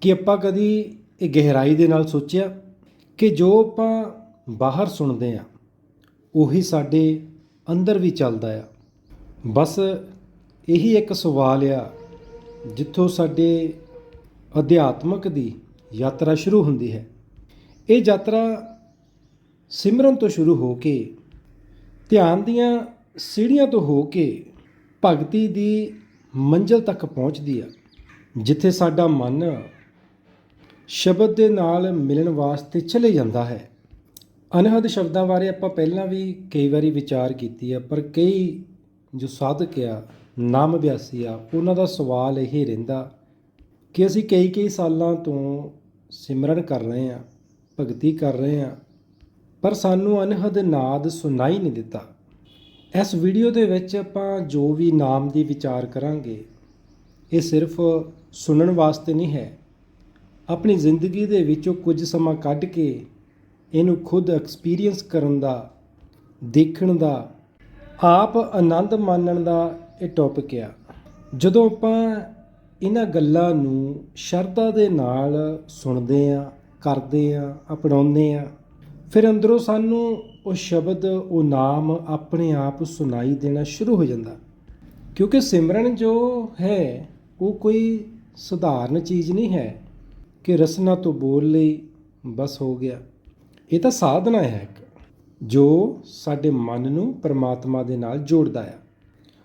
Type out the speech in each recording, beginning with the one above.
ਕਿ ਆਪਾਂ ਕਦੀ ਇਹ ਗਹਿਰਾਈ ਦੇ ਨਾਲ ਸੋਚਿਆ ਕਿ ਜੋ ਆਪਾਂ ਬਾਹਰ ਸੁਣਦੇ ਆ, ਉਹੀ ਸਾਡੇ ਅੰਦਰ ਵੀ ਚੱਲਦਾ ਆ। ਬਸ ਇਹੀ ਇੱਕ ਸਵਾਲ ਆ, ਜਿੱਥੋਂ ਸਾਡੇ ਅਧਿਆਤਮਕ ਦੀ ਯਾਤਰਾ ਸ਼ੁਰੂ ਹੁੰਦੀ ਹੈ। ਇਹ ਯਾਤਰਾ ਸਿਮਰਨ ਤੋਂ ਸ਼ੁਰੂ ਹੋ ਕੇ, ਧਿਆਨ ਦੀਆਂ ਸੀੜੀਆਂ ਤੋਂ ਹੋ ਕੇ ਭਗਤੀ ਦੀ ਮੰਜ਼ਲ ਤੱਕ ਪਹੁੰਚਦੀ ਆ, ਜਿੱਥੇ ਸਾਡਾ ਮਨ ਸ਼ਬਦ ਦੇ ਨਾਲ ਮਿਲਣ ਵਾਸਤੇ ਚਲੇ ਜਾਂਦਾ ਹੈ। ਅਨਹਦ ਸ਼ਬਦਾਂ ਬਾਰੇ ਆਪਾਂ ਪਹਿਲਾਂ ਵੀ ਕਈ ਵਾਰੀ ਵਿਚਾਰ ਕੀਤੀ ਆ, ਪਰ ਕਈ ਜੋ ਸਾਧਕ ਆ, ਨਾਮ ਅਭਿਆਸੀ ਆ, ਉਹਨਾਂ ਦਾ ਸਵਾਲ ਇਹ ਰਹਿੰਦਾ ਕਿ ਅਸੀਂ ਕਈ ਕਈ ਸਾਲਾਂ ਤੋਂ ਸਿਮਰਨ ਕਰ ਰਹੇ ਆ, ਭਗਤੀ ਕਰ ਰਹੇ ਆ, ਪਰ ਸਾਨੂੰ ਅਨਹਦ ਨਾਦ ਸੁਣਾਈ ਨਹੀਂ ਦਿੱਤਾ। ਇਸ ਵੀਡੀਓ ਦੇ ਵਿੱਚ ਆਪਾਂ ਜੋ ਵੀ ਨਾਮ ਦੀ ਵਿਚਾਰ ਕਰਾਂਗੇ, ਇਹ ਸਿਰਫ ਸੁਣਨ ਵਾਸਤੇ ਨਹੀਂ ਹੈ ਆਪਣੀ ਜ਼ਿੰਦਗੀ ਦੇ ਵਿੱਚੋਂ ਕੁਝ ਸਮਾਂ ਕੱਢ ਕੇ ਇਹਨੂੰ ਖੁਦ ਐਕਸਪੀਰੀਅੰਸ ਕਰਨ ਦਾ, ਦੇਖਣ ਦਾ, ਆਪ ਆਨੰਦ ਮਾਣਨ ਦਾ ਇਹ ਟੌਪਿਕ ਆ। ਜਦੋਂ ਆਪਾਂ ਇਹਨਾਂ ਗੱਲਾਂ ਨੂੰ ਸ਼ਰਧਾ ਦੇ ਨਾਲ ਸੁਣਦੇ ਆ ਕਰਦੇ ਆ ਅਪਣਾਉਂਦੇ ਆ ਫਿਰ ਅੰਦਰੋਂ ਸਾਨੂੰ ਉਹ ਸ਼ਬਦ, ਉਹ ਨਾਮ ਆਪਣੇ ਆਪ ਸੁਣਾਈ ਦੇਣਾ ਸ਼ੁਰੂ ਹੋ ਜਾਂਦਾ। ਕਿਉਂਕਿ ਸਿਮਰਨ ਜੋ ਹੈ, ਉਹ ਕੋਈ ਸਧਾਰਨ ਚੀਜ਼ ਨਹੀਂ ਹੈ। ਕਿ ਰਸਨਾ ਤੋਂ ਬੋਲ ਲਈ ਬਸ ਹੋ ਗਿਆ। ਇਹ ਤਾਂ ਸਾਧਨਾ ਹੈ ਇੱਕ, ਜੋ ਸਾਡੇ ਮਨ ਨੂੰ ਪਰਮਾਤਮਾ ਦੇ ਨਾਲ ਜੋੜਦਾ ਆ।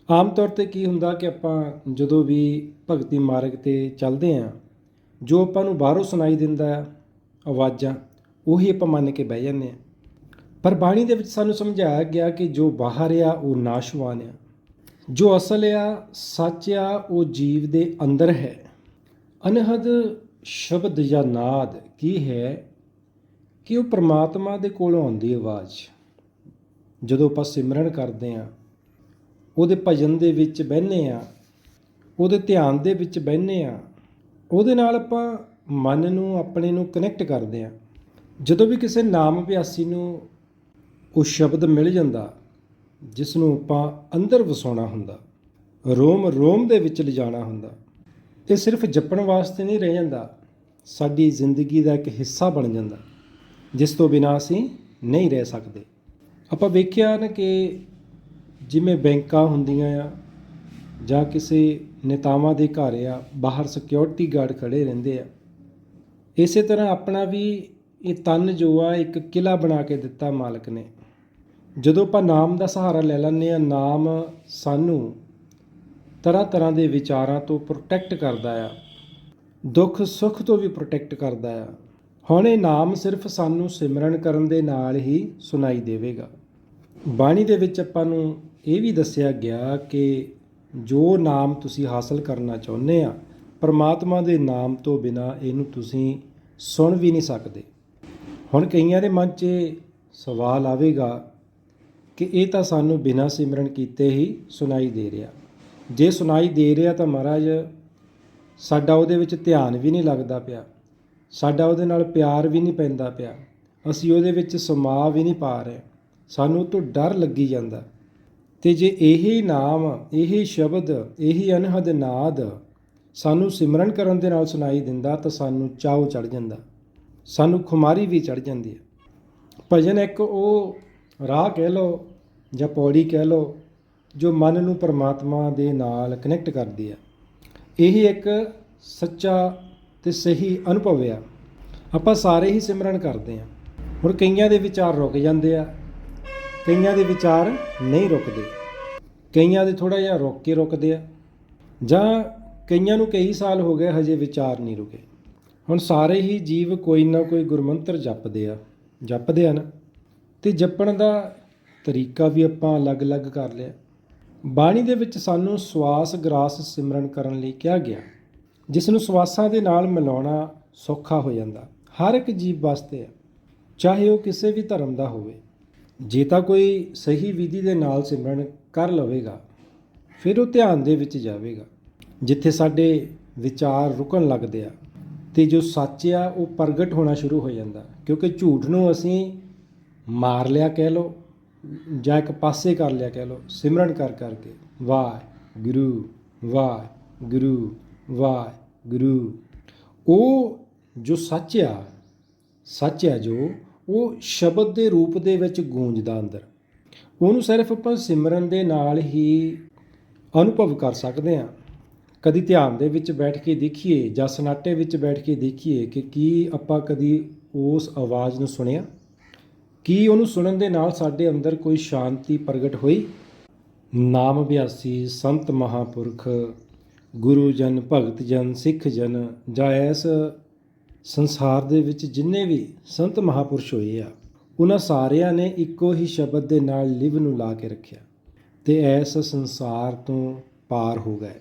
ਆਮ ਤੌਰ ਤੇ ਕੀ ਹੁੰਦਾ ਕਿ ਆਪਾਂ ਜਦੋਂ ਵੀ ਭਗਤੀ ਮਾਰਗ ਤੇ ਚੱਲਦੇ ਆ, ਜੋ ਆਪਾਂ ਨੂੰ ਬਾਹਰੋਂ ਸੁਣਾਈ ਦਿੰਦਾ ਆ, ਆਵਾਜ਼ਾਂ, ਉਹੀ ਆਪਾਂ ਮੰਨ ਕੇ ਬਹਿ ਜਾਂਦੇ ਆ। ਪਰ ਬਾਣੀ ਦੇ ਵਿੱਚ ਸਾਨੂੰ ਸਮਝਾਇਆ ਗਿਆ ਕਿ ਜੋ ਬਾਹਰ ਆ, ਉਹ ਨਾਸ਼ਵਾਨ ਆ। ਜੋ ਅਸਲ ਆ, ਸੱਚ ਆ, ਉਹ ਜੀਵ ਦੇ ਅੰਦਰ ਹੈ। ਅਨਹਦ ਸ਼ਬਦ ਜਾਂ ਨਾਦ ਕੀ ਹੈ ਕਿ ਉਹ ਪ੍ਰਮਾਤਮਾ ਦੇ ਕੋਲੋਂ ਆਉਂਦੀ ਆਵਾਜ਼? ਜਦੋਂ ਆਪਾਂ ਸਿਮਰਨ ਕਰਦੇ ਆ ਉਹਦੇ ਭਜਨ ਦੇ ਵਿੱਚ ਬਹਿੰਦੇ ਆ ਉਹਦੇ ਧਿਆਨ ਦੇ ਵਿੱਚ ਬਹਿੰਦੇ ਆ ਉਹਦੇ ਨਾਲ ਆਪਾਂ ਮਨ ਨੂੰ, ਆਪਣੇ ਨੂੰ ਕਨੈਕਟ ਕਰਦੇ ਆ ਜਦੋਂ ਵੀ ਕਿਸੇ ਨਾਮ ਅਭਿਆਸੀ ਨੂੰ ਉਹ ਸ਼ਬਦ ਮਿਲ ਜਾਂਦਾ, ਜਿਸ ਨੂੰ ਆਪਾਂ ਅੰਦਰ ਵਸਾਉਣਾ ਹੁੰਦਾ ਰੋਮ ਰੋਮ ਦੇ ਵਿੱਚ ਲਿਜਾਣਾ ਹੁੰਦਾ ਇਹ ਸਿਰਫ ਜਪਣ ਵਾਸਤੇ ਨਹੀਂ ਰਹਿ ਜਾਂਦਾ, ਸਾਡੀ ਜ਼ਿੰਦਗੀ ਦਾ ਇੱਕ ਹਿੱਸਾ ਬਣ ਜਾਂਦਾ, ਜਿਸ ਤੋਂ ਬਿਨਾਂ ਅਸੀਂ ਨਹੀਂ ਰਹਿ ਸਕਦੇ। ਆਪਾਂ ਵੇਖਿਆ ਨਾ ਕਿ ਜਿਵੇਂ ਬੈਂਕਾਂ ਹੁੰਦੀਆਂ ਆ, ਜਾਂ ਕਿਸੇ ਨੇਤਾਵਾਂ ਦੇ ਘਰ ਆ, ਬਾਹਰ ਸਿਕਿਉਰਿਟੀ ਗਾਰਡ ਖੜੇ ਰਹਿੰਦੇ ਆ। ਇਸੇ ਤਰ੍ਹਾਂ ਆਪਣਾ ਵੀ ਇਹ ਤਨ ਜੋ ਆ ਇੱਕ ਕਿਲਾ ਬਣਾ ਕੇ ਦਿੱਤਾ ਮਾਲਕ ਨੇ। ਜਦੋਂ ਆਪਾਂ ਨਾਮ ਦਾ ਸਹਾਰਾ ਲੈ ਲੈਂਦੇ ਆ, ਨਾਮ ਸਾਨੂੰ ਤਰ੍ਹਾਂ ਤਰ੍ਹਾਂ ਦੇ ਵਿਚਾਰਾਂ ਤੋਂ ਪ੍ਰੋਟੈਕਟ ਕਰਦਾ ਆ। ਦੁੱਖ ਸੁੱਖ ਤੋਂ ਵੀ ਪ੍ਰੋਟੈਕਟ ਕਰਦਾ ਆ। ਹੁਣ ਇਹ ਨਾਮ ਸਿਰਫ ਸਾਨੂੰ ਸਿਮਰਨ ਕਰਨ ਦੇ ਨਾਲ ਹੀ ਸੁਣਾਈ ਦੇਵੇਗਾ। ਬਾਣੀ ਦੇ ਵਿੱਚ ਆਪਾਂ ਨੂੰ ਇਹ ਵੀ ਦੱਸਿਆ ਗਿਆ ਕਿ ਜੋ ਨਾਮ ਤੁਸੀਂ ਹਾਸਲ ਕਰਨਾ ਚਾਹੁੰਦੇ ਆ, ਪਰਮਾਤਮਾ ਦੇ ਨਾਮ ਤੋਂ ਬਿਨਾ ਇਹਨੂੰ ਤੁਸੀਂ ਸੁਣ ਵੀ ਨਹੀਂ ਸਕਦੇ। ਹੁਣ ਕਈਆਂ ਦੇ ਮਨ 'ਚ ਸਵਾਲ ਆਵੇਗਾ ਕਿ ਇਹ ਤਾਂ ਸਾਨੂੰ ਬਿਨਾਂ ਸਿਮਰਨ ਕੀਤੇ ਹੀ ਸੁਣਾਈ ਦੇ ਰਿਹਾ। ਜੇ ਸੁਣਾਈ ਦੇ ਰਿਹਾ ਤਾਂ ਮਹਾਰਾਜ, ਸਾਡਾ ਉਹਦੇ ਵਿੱਚ ਧਿਆਨ ਵੀ ਨਹੀਂ ਲੱਗਦਾ ਪਿਆ। ਸਾਡਾ ਉਹਦੇ ਨਾਲ ਪਿਆਰ ਵੀ ਨਹੀਂ ਪੈਂਦਾ ਪਿਆ। ਅਸੀਂ ਉਹਦੇ ਵਿੱਚ ਸਮਾ ਵੀ ਨਹੀਂ ਪਾ ਰਹੇ। ਸਾਨੂੰ ਤੋਂ ਡਰ ਲੱਗੀ ਜਾਂਦਾ। ਤੇ ਜੇ ਇਹੀ ਨਾਮ, ਇਹੀ ਸ਼ਬਦ, ਇਹੀ ਅਨਹਦ ਨਾਦ ਸਾਨੂੰ ਸਿਮਰਨ ਕਰਨ ਦੇ ਨਾਲ ਸੁਣਾਈ ਦਿੰਦਾ ਤਾਂ ਸਾਨੂੰ ਚਾਉ ਚੜ ਜਾਂਦਾ। ਸਾਨੂੰ ਖੁਮਾਰੀ ਵੀ ਚੜ ਜਾਂਦੀ ਹੈ। ਭਜਨ ਇੱਕ ਉਹ ਰਾਹ ਕਹਿ ਲਓ ਜਾਂ ਪੌੜੀ ਕਹਿ ਲਓ ਜੋ ਮਨ ਨੂੰ ਪਰਮਾਤਮਾ ਦੇ ਨਾਲ ਕਨੈਕਟ ਕਰਦੀ ਹੈ ਇਹੀ ਇੱਕ ਸੱਚਾ ਤੇ ਸਹੀ ਅਨੁਭਵ ਆ। ਆਪਾਂ ਸਾਰੇ ਹੀ ਸਿਮਰਨ ਕਰਦੇ ਆ। ਹੁਣ ਕਈਆਂ ਦੇ ਵਿਚਾਰ ਰੁਕ ਜਾਂਦੇ ਆ, ਕਈਆਂ ਦੇ ਵਿਚਾਰ ਨਹੀਂ ਰੁਕਦੇ। ਕਈਆਂ ਦੇ ਥੋੜਾ ਜਿਹਾ ਰੁਕ ਕੇ ਰੁਕਦੇ ਆ। ਜਾਂ ਕਈਆਂ ਨੂੰ ਕਈ ਸਾਲ ਹੋ ਗਏ ਹਜੇ ਵਿਚਾਰ ਨਹੀਂ ਰੁਕੇ। ਹੁਣ ਸਾਰੇ ਹੀ ਜੀਵ ਕੋਈ ਨਾ ਕੋਈ ਗੁਰਮੰਤਰ ਜਪਦੇ ਆ ਜਪਦੇ ਆ ਨਾ ਤੇ ਜਪਣ ਦਾ ਤਰੀਕਾ ਵੀ ਆਪਾਂ ਅਲੱਗ-ਅਲੱਗ ਕਰ ਲਿਆ। ਬਾਣੀ ਦੇ ਵਿੱਚ ਸਾਨੂੰ ਸਵਾਸ, ਗ੍ਰਾਸ, ਸਿਮਰਨ ਕਰਨ ਲਈ ਕਿਹਾ ਗਿਆ। ਜਿਸ ਨੂੰ ਸਵਾਸਾਂ ਦੇ ਨਾਲ ਮਿਲਾਉਣਾ ਸੌਖਾ ਹੋ ਜਾਂਦਾ। ਹਰ ਇੱਕ ਜੀਵ ਵਾਸਤੇ ਹੈ, ਚਾਹੇ ਉਹ ਕਿਸੇ ਵੀ ਧਰਮ ਦਾ ਹੋਵੇ। ਜੇ ਤਾਂ ਕੋਈ ਸਹੀ ਵਿਧੀ ਦੇ ਨਾਲ ਸਿਮਰਨ ਕਰ ਲਵੇਗਾ, ਫਿਰ ਉਹ ਧਿਆਨ ਦੇ ਵਿੱਚ ਜਾਵੇਗਾ। ਜਿੱਥੇ ਸਾਡੇ ਵਿਚਾਰ ਰੁਕਣ ਲੱਗਦੇ ਆ, ਤੇ ਜੋ ਸੱਚ ਆ, ਉਹ ਪ੍ਰਗਟ ਹੋਣਾ ਸ਼ੁਰੂ ਹੋ ਜਾਂਦਾ। ਕਿਉਂਕਿ ਝੂਠ ਨੂੰ ਅਸੀਂ ਮਾਰ ਲਿਆ ਕਹਿ ਲਓ ਜਾਂ ਇੱਕ ਪਾਸੇ ਕਰ ਲਿਆ ਕਹਿ ਲਓ, ਸਿਮਰਨ ਕਰ ਕਰਕੇ, ਵਾਹ, ਗੁਰੂ ਵਾਹ ਗੁਰੂ ਵਾਹ, ਗੁਰੂ। ਉਹ ਜੋ ਸੱਚ ਆ ਸੱਚ ਆ ਜੋ, ਉਹ ਸ਼ਬਦ ਦੇ ਰੂਪ ਦੇ ਵਿੱਚ ਗੂੰਜਦਾ ਅੰਦਰ। ਉਹਨੂੰ ਸਿਰਫ ਆਪਾਂ ਸਿਮਰਨ ਦੇ ਨਾਲ ਹੀ ਅਨੁਭਵ ਕਰ ਸਕਦੇ ਹਾਂ। ਕਦੀ ਧਿਆਨ ਦੇ ਵਿੱਚ ਬੈਠ ਕੇ ਦੇਖੀਏ ਜਾਂ ਸਨਾਟੇ ਵਿੱਚ ਬੈਠ ਕੇ ਦੇਖੀਏ ਕਿ ਕੀ ਆਪਾਂ ਕਦੀ ਉਸ ਆਵਾਜ਼ ਨੂੰ ਸੁਣਿਆ? ਕੀ ਉਹਨੂੰ ਸੁਣਨ ਦੇ ਨਾਲ ਸਾਡੇ ਅੰਦਰ ਕੋਈ ਸ਼ਾਂਤੀ ਪ੍ਰਗਟ ਹੋਈ? ਨਾਮ ਅਭਿਆਸੀ ਸੰਤ ਮਹਾਪੁਰਖ, ਗੁਰੂ ਜਨ, ਭਗਤ ਜਨ, ਸਿੱਖ ਜਨ, ਜਾਂ ਇਸ ਸੰਸਾਰ ਦੇ ਵਿੱਚ ਜਿੰਨੇ ਵੀ ਸੰਤ ਮਹਾਪੁਰਸ਼ ਹੋਏ ਆ, ਉਹਨਾਂ ਸਾਰਿਆਂ ਨੇ ਇੱਕੋ ਹੀ ਸ਼ਬਦ ਦੇ ਨਾਲ ਲਿਵ ਨੂੰ ਲਾ ਕੇ ਰੱਖਿਆ ਤੇ ਇਸ ਸੰਸਾਰ ਤੋਂ ਪਾਰ ਹੋ ਗਏ।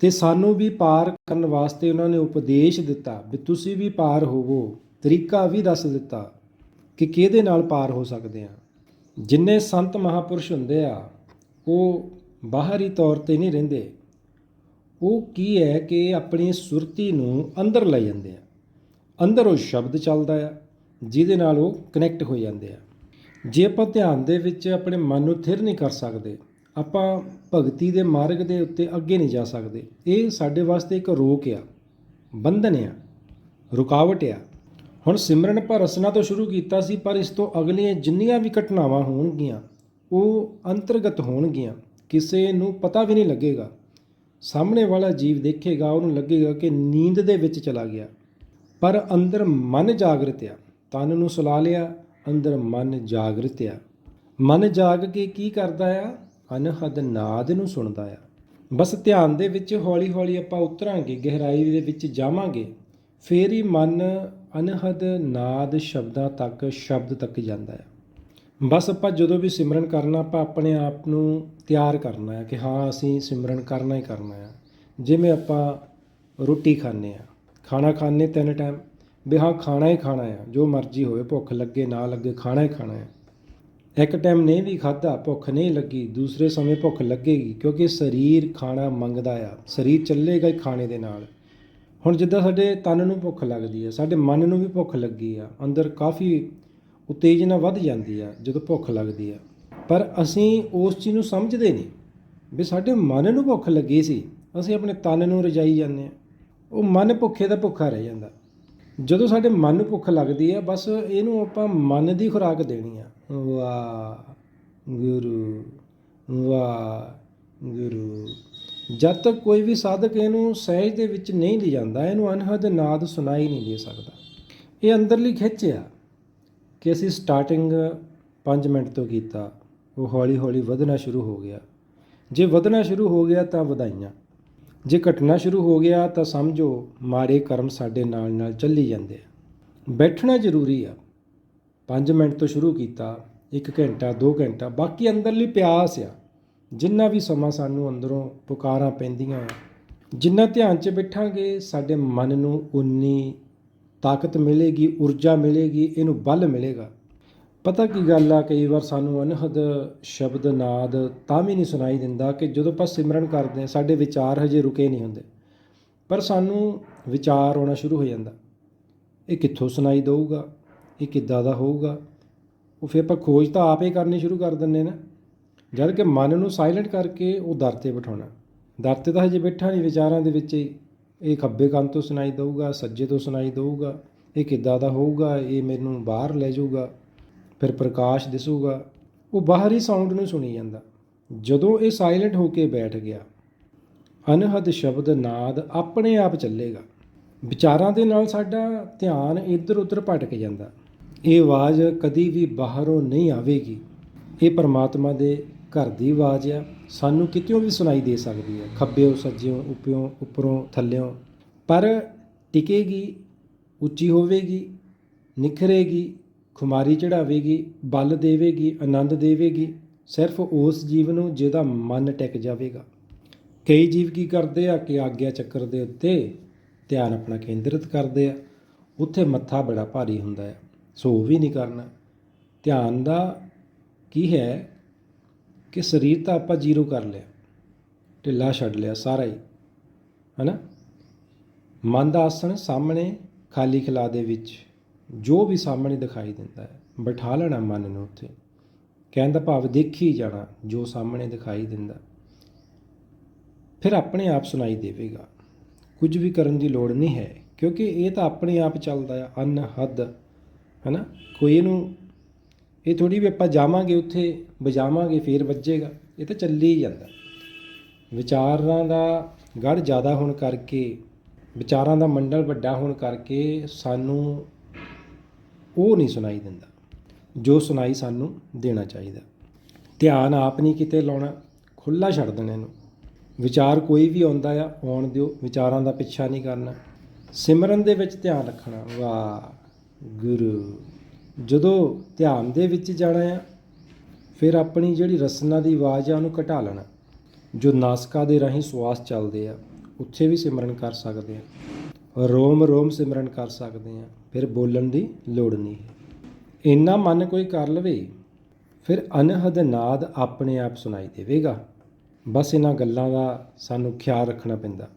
ਤੇ ਸਾਨੂੰ ਵੀ ਪਾਰ ਕਰਨ ਵਾਸਤੇ ਉਹਨਾਂ ਨੇ ਉਪਦੇਸ਼ ਦਿੱਤਾ ਵੀ ਤੁਸੀਂ ਵੀ ਪਾਰ ਹੋਵੋ, ਤਰੀਕਾ ਵੀ ਦੱਸ ਦਿੱਤਾ ਕਿ ਕਿਹਦੇ ਨਾਲ ਪਾਰ ਹੋ ਸਕਦੇ ਆ ਜਿੰਨੇ ਸੰਤ ਮਹਾਪੁਰਸ਼ ਹੁੰਦੇ ਆ, ਉਹ ਬਾਹਰੀ ਤੌਰ ਤੇ ਨਹੀਂ ਰਹਿੰਦੇ। ਉਹ ਕੀ ਹੈ ਕਿ ਆਪਣੀ ਸੁਰਤੀ ਨੂੰ ਅੰਦਰ ਲੈ ਜਾਂਦੇ ਆ। ਅੰਦਰ ਉਹ ਸ਼ਬਦ ਚੱਲਦਾ ਆ, ਜਿਹਦੇ ਨਾਲ ਉਹ ਕਨੈਕਟ ਹੋ ਜਾਂਦੇ ਆ। ਜੇ ਆਪਾਂ ਧਿਆਨ ਦੇ ਵਿੱਚ ਆਪਣੇ ਮਨ ਨੂੰ ਥਿਰ ਨਹੀਂ ਕਰ ਸਕਦੇ, ਆਪਾਂ ਭਗਤੀ ਦੇ ਮਾਰਗ ਦੇ ਉੱਤੇ ਅੱਗੇ ਨਹੀਂ ਜਾ ਸਕਦੇ। ਇਹ ਸਾਡੇ ਵਾਸਤੇ ਇੱਕ ਰੋਕ ਆ, ਬੰਧਨ ਆ, ਰੁਕਾਵਟ ਆ। ਹੁਣ ਸਿਮਰਨ ਆਪਾਂ ਰਸਨਾ ਤੋਂ ਸ਼ੁਰੂ ਕੀਤਾ ਸੀ, ਪਰ ਇਸ ਤੋਂ ਅਗਲੀਆਂ ਜਿੰਨੀਆਂ ਵੀ ਘਟਨਾਵਾਂ ਹੋਣਗੀਆਂ, ਉਹ ਅੰਤਰਗਤ ਹੋਣਗੀਆਂ, ਕਿਸੇ ਨੂੰ ਪਤਾ ਵੀ ਨਹੀਂ ਲੱਗੇਗਾ। ਸਾਹਮਣੇ ਵਾਲਾ ਜੀਵ ਦੇਖੇਗਾ, ਉਹਨੂੰ ਲੱਗੇਗਾ ਕਿ ਨੀਂਦ ਦੇ ਵਿੱਚ ਚਲਾ ਗਿਆ। ਪਰ ਅੰਦਰ ਮਨ ਜਾਗਰਤ ਆ ਤਨ ਨੂੰ ਸੁਲਾ ਲਿਆ, ਅੰਦਰ ਮਨ ਜਾਗਰਤ ਆ ਮਨ ਜਾਗ ਕੇ ਕੀ ਕਰਦਾ ਆ? ਅਨਹਦ ਨਾਦ ਨੂੰ ਸੁਣਦਾ ਆ। ਬਸ ਧਿਆਨ ਦੇ ਵਿੱਚ ਹੌਲੀ ਹੌਲੀ ਆਪਾਂ ਉਤਰਾਂਗੇ, ਗਹਿਰਾਈ ਦੇ ਵਿੱਚ ਜਾਵਾਂਗੇ। ਫੇਰ ਹੀ ਮਨ ਅਨਹਦ ਨਾਦ ਸ਼ਬਦਾਂ ਤੱਕ ਸ਼ਬਦ ਤੱਕ ਜਾਂਦਾ ਆ ਬਸ ਆਪਾਂ ਜਦੋਂ ਵੀ ਸਿਮਰਨ ਕਰਨਾ, ਆਪਾਂ ਆਪਣੇ ਆਪ ਨੂੰ ਤਿਆਰ ਕਰਨਾ ਹੈ ਕਿ ਹਾਂ, ਅਸੀਂ ਸਿਮਰਨ ਕਰਨਾ ਹੀ ਕਰਨਾ ਹੈ। ਜਿਵੇਂ ਆਪਾਂ ਰੋਟੀ ਖਾਂਦੇ ਆ ਖਾਣਾ ਖਾਂਦੇ ਤਿੰਨ ਟਾਈਮ ਵੀ ਹਾਂ, ਖਾਣਾ ਹੀ ਖਾਣਾ ਹੈ। ਜੋ ਮਰਜ਼ੀ ਹੋਵੇ, ਭੁੱਖ ਲੱਗੇ, ਨਾ ਲੱਗੇ, ਖਾਣਾ ਹੀ ਖਾਣਾ ਹੈ। ਇੱਕ ਟਾਈਮ ਨਹੀਂ ਵੀ ਖਾਧਾ, ਭੁੱਖ ਨਹੀਂ ਲੱਗੀ, ਦੂਸਰੇ ਸਮੇਂ ਭੁੱਖ ਲੱਗੇਗੀ, ਕਿਉਂਕਿ ਸਰੀਰ ਖਾਣਾ ਮੰਗਦਾ ਆ। ਸਰੀਰ ਚੱਲੇਗਾ ਹੀ ਖਾਣੇ ਦੇ ਨਾਲ। ਹੁਣ ਜਿੱਦਾਂ ਸਾਡੇ ਤਨ ਨੂੰ ਭੁੱਖ ਲੱਗਦੀ ਹੈ ਸਾਡੇ ਮਨ ਨੂੰ ਵੀ ਭੁੱਖ ਲੱਗੀ ਆ, ਅੰਦਰ ਕਾਫੀ ਉਤੇਜਨਾ ਵੱਧ ਜਾਂਦੀ ਆ, ਜਦੋਂ ਭੁੱਖ ਲੱਗਦੀ ਆ। ਪਰ ਅਸੀਂ ਉਸ ਚੀਜ਼ ਨੂੰ ਸਮਝਦੇ ਨਹੀਂ ਵੀ ਸਾਡੇ ਮਨ ਨੂੰ ਭੁੱਖ ਲੱਗੀ ਸੀ, ਅਸੀਂ ਆਪਣੇ ਤਨ ਨੂੰ ਰਜਾਈ ਜਾਂਦੇ ਆ। ਉਹ ਮਨ ਭੁੱਖੇ ਦਾ ਭੁੱਖਾ ਰਹਿ ਜਾਂਦਾ। ਜਦੋਂ ਸਾਡੇ ਮਨ ਨੂੰ ਭੁੱਖ ਲੱਗਦੀ ਆ, ਬਸ ਇਹਨੂੰ ਆਪਾਂ ਮਨ ਦੀ ਖੁਰਾਕ ਦੇਣੀ ਆ। ਵਾਹ, ਗੁਰੂ ਵਾਹ, ਗੁਰੂ। ਜਦ ਤੱਕ ਕੋਈ ਵੀ ਸਾਧਕ ਇਹਨੂੰ ਸਹਿਜ ਦੇ ਵਿੱਚ ਨਹੀਂ ਲੈ ਜਾਂਦਾ, ਇਹਨੂੰ ਅਨਹਦ ਨਾਦ ਸੁਣਾਈ ਨਹੀਂ ਦੇ ਸਕਦਾ। ਇਹ ਅੰਦਰਲੀ ਖਿੱਚ ਆ ਕਿ ਅਸੀਂ ਸਟਾਰਟਿੰਗ 5 ਮਿੰਟ ਤੋਂ ਕੀਤਾ, ਉਹ ਹੌਲੀ ਹੌਲੀ ਵਧਣਾ ਸ਼ੁਰੂ ਹੋ ਗਿਆ। ਜੇ ਵਧਣਾ ਸ਼ੁਰੂ ਹੋ ਗਿਆ ਤਾਂ ਵਧਾਈਆਂ। ਜੇ ਘਟਣਾ ਸ਼ੁਰੂ ਹੋ ਗਿਆ ਤਾਂ ਸਮਝੋ ਮਾਰੇ ਕਰਮ ਸਾਡੇ ਨਾਲ ਨਾਲ ਚੱਲੀ ਜਾਂਦੇ ਆ। ਬੈਠਣਾ ਜ਼ਰੂਰੀ ਆ। 5 ਮਿੰਟ ਤੋਂ ਸ਼ੁਰੂ ਕੀਤਾ 1 ਘੰਟਾ 2 ਘੰਟਾ, ਬਾਕੀ ਅੰਦਰਲੀ ਪਿਆਸ ਆ। ਜਿੰਨਾ ਵੀ ਸਮਾਂ ਸਾਨੂੰ ਅੰਦਰੋਂ ਪੁਕਾਰਾਂ ਪੈਂਦੀਆਂ, ਜਿੰਨਾ ਧਿਆਨ 'ਚ ਬੈਠਾਂਗੇ, ਸਾਡੇ ਮਨ ਨੂੰ ਉਨੀ ਤਾਕਤ ਮਿਲੇਗੀ, ਊਰਜਾ ਮਿਲੇਗੀ, ਇਹਨੂੰ ਬਲ ਮਿਲੇਗਾ। ਪਤਾ ਕੀ ਗੱਲ ਆ, ਕਈ ਵਾਰ ਸਾਨੂੰ ਅਨਹਦ ਸ਼ਬਦ ਨਾਦ ਤਾਂ ਵੀ ਨਹੀਂ ਸੁਣਾਈ ਦਿੰਦਾ ਕਿ ਜਦੋਂ ਆਪਾਂ ਸਿਮਰਨ ਕਰਦੇ ਹਾਂ, ਸਾਡੇ ਵਿਚਾਰ ਹਜੇ ਰੁਕੇ ਨਹੀਂ ਹੁੰਦੇ। ਪਰ ਸਾਨੂੰ ਵਿਚਾਰ ਆਉਣਾ ਸ਼ੁਰੂ ਹੋ ਜਾਂਦਾ। ਇਹ ਕਿੱਥੋਂ ਸੁਣਾਈ ਦਊਗਾ? ਇਹ ਕਿੱਦਾਂ ਦਾ ਹੋਊਗਾ? ਉਹ ਫਿਰ ਆਪਾਂ ਖੋਜ ਤਾਂ ਆਪੇ ਕਰਨੀ ਸ਼ੁਰੂ ਕਰ ਦਿੰਦੇ ਨਾ। ਜਦ ਕਿ ਮਨ ਨੂੰ ਸਾਇਲੈਂਟ ਕਰਕੇ ਉਹ ਦਰ ਤੇ ਬਿਠਾਉਣਾ। ਦਰ ਤੇ ਤਾਂ ਹਜੇ ਬੈਠਾ ਨਹੀਂ, ਵਿਚਾਰਾਂ ਦੇ ਵਿੱਚ ਹੀ ਇਹ ਖੱਬੇ ਕੰਨ ਤੋਂ ਸੁਣਾਈ ਦਊਗਾ, ਸੱਜੇ ਤੋਂ ਸੁਣਾਈ ਦਊਗਾ, ਇਹ ਕਿੱਦਾਂ ਦਾ ਹੋਊਗਾ, ਇਹ ਮੈਨੂੰ ਬਾਹਰ ਲੈ ਜਾਊਗਾ, ਫਿਰ ਪ੍ਰਕਾਸ਼ ਦਿਸੂਗਾ। ਉਹ ਬਾਹਰੀ ਸਾਊਂਡ ਨੂੰ ਸੁਣੀ ਜਾਂਦਾ। ਜਦੋਂ ਇਹ ਸਾਇਲੈਂਟ ਹੋ ਕੇ ਬੈਠ ਗਿਆ, ਅਨਹਦ ਸ਼ਬਦ ਨਾਦ ਆਪਣੇ ਆਪ ਚੱਲੇਗਾ। ਵਿਚਾਰਾਂ ਦੇ ਨਾਲ ਸਾਡਾ ਧਿਆਨ ਇੱਧਰ ਉੱਧਰ ਭਟਕ ਜਾਂਦਾ। ਇਹ ਆਵਾਜ਼ ਕਦੀ ਵੀ ਬਾਹਰੋਂ ਨਹੀਂ ਆਵੇਗੀ। ਇਹ ਪਰਮਾਤਮਾ ਦੇ ਘਰ ਦੀ ਆਵਾਜ਼ ਆ। ਸਾਨੂੰ ਕਿਤਿਓਂ ਵੀ ਸੁਣਾਈ ਦੇ ਸਕਦੀ ਹੈ ਖੱਬਿਓ, ਸੱਜਿਓ ਉੱਪਿਓਂ ਉੱਪਰੋਂ, ਥੱਲਿਓਂ। ਪਰ ਟਿਕੇਗੀ, ਉੱਚੀ ਹੋਵੇਗੀ, ਨਿਖਰੇਗੀ, ਖੁਮਾਰੀ ਚੜਾਵੇਗੀ, ਬਲ ਦੇਵੇਗੀ, ਆਨੰਦ ਦੇਵੇਗੀ, ਸਿਰਫ ਉਸ ਜੀਵ ਨੂੰ ਜਿਹਦਾ ਮਨ ਟਿਕ ਜਾਵੇਗਾ। ਕਈ ਜੀਵ ਕੀ ਕਰਦੇ ਆ ਕਿ ਆਗਿਆ ਚੱਕਰ ਦੇ ਉੱਤੇ ਧਿਆਨ ਆਪਣਾ ਕੇਂਦਰਿਤ ਕਰਦੇ ਆ। ਉੱਥੇ ਮੱਥਾ ਬੜਾ ਭਾਰੀ ਹੁੰਦਾ ਹੈ ਸੋ ਉਹ ਵੀ ਨਹੀਂ ਕਰਨਾ। ਧਿਆਨ ਦਾ ਕੀ ਹੈ? ਕਿ ਸਰੀਰ ਤਾਂ ਆਪਾਂ ਜ਼ੀਰੋ ਕਰ ਲਿਆ, ਢਿੱਲਾ ਛੱਡ ਲਿਆ ਸਾਰਾ ਹੀ, ਹੈਨਾ? ਮਨ ਦਾ ਆਸਣ ਸਾਹਮਣੇ ਖਾਲੀ ਖਿਲਾ ਦੇ ਵਿੱਚ ਜੋ ਵੀ ਸਾਹਮਣੇ ਦਿਖਾਈ ਦਿੰਦਾ ਹੈ, ਬਿਠਾ ਲੈਣਾ ਮਨ ਨੂੰ ਉੱਥੇ। ਕਹਿਣ ਦਾ ਭਾਵ ਦੇਖੀ ਜਾਣਾ ਜੋ ਸਾਹਮਣੇ ਦਿਖਾਈ ਦਿੰਦਾ। ਫਿਰ ਆਪਣੇ ਆਪ ਸੁਣਾਈ ਦੇਵੇਗਾ। ਕੁਝ ਵੀ ਕਰਨ ਦੀ ਲੋੜ ਨਹੀਂ ਹੈ, ਕਿਉਂਕਿ ਇਹ ਤਾਂ ਆਪਣੇ ਆਪ ਚੱਲਦਾ ਆ, ਅਨਹਦ, ਹੈਨਾ? ਕੋਈ ਇਹਨੂੰ ਇਹ ਥੋੜੀ ਵੀ ਆਪਾਂ ਜਾਵਾਂਗੇ ਉੱਥੇ ਵਜਾਵਾਂਗੇ ਫੇਰ ਵੱਜੇਗਾ। ਇਹ ਤਾਂ ਚੱਲੀ ਹੀ ਜਾਂਦਾ। ਵਿਚਾਰਾਂ ਦਾ ਗੜ ਜ਼ਿਆਦਾ ਹੋਣ ਕਰਕੇ, ਵਿਚਾਰਾਂ ਦਾ ਮੰਡਲ ਵੱਡਾ ਹੋਣ ਕਰਕੇ ਸਾਨੂੰ ਉਹ ਨਹੀਂ ਸੁਣਾਈ ਦਿੰਦਾ। ਜੋ ਸੁਣਾਈ ਸਾਨੂੰ ਦੇਣਾ ਚਾਹੀਦਾ। ਧਿਆਨ ਆਪ ਨਹੀਂ ਕਿਤੇ ਲਾਉਣਾ ਖੁੱਲਾ ਛੱਡ ਦੇਣਾ ਇਹਨੂੰ। ਵਿਚਾਰ ਕੋਈ ਵੀ ਆਉਂਦਾ ਆ, ਆਉਣ ਦਿਓ, ਵਿਚਾਰਾਂ ਦਾ ਪਿੱਛਾ ਨਹੀਂ ਕਰਨਾ। ਸਿਮਰਨ ਦੇ ਵਿੱਚ ਧਿਆਨ ਰੱਖਣਾ। ਵਾਹ, ਗੁਰੂ। ਜਦੋਂ ਧਿਆਨ ਦੇ ਵਿੱਚ ਜਾਣਾ ਆ, ਫਿਰ ਆਪਣੀ ਜਿਹੜੀ ਰਸਨਾ ਦੀ ਆਵਾਜ਼ ਆ, ਉਹਨੂੰ ਘਟਾ ਲੈਣਾ। ਜੋ ਨਾਸਕਾ ਦੇ ਰਾਹੀਂ ਸਵਾਸ ਚੱਲਦੇ ਆ, ਉੱਥੇ ਵੀ ਸਿਮਰਨ ਕਰ ਸਕਦੇ ਆ। ਰੋਮ ਰੋਮ ਸਿਮਰਨ ਕਰ ਸਕਦੇ ਆ, ਫਿਰ ਬੋਲਣ ਦੀ ਲੋੜ ਨਹੀਂ। ਇੰਨਾ ਮਨ ਕੋਈ ਕਰ ਲਵੇ, ਫਿਰ ਅਨਹਦ ਨਾਦ ਆਪਣੇ ਆਪ ਸੁਣਾਈ ਦੇਵੇਗਾ। ਬਸ ਇਹਨਾਂ ਗੱਲਾਂ ਦਾ ਸਾਨੂੰ ਖਿਆਲ ਰੱਖਣਾ ਪੈਂਦਾ।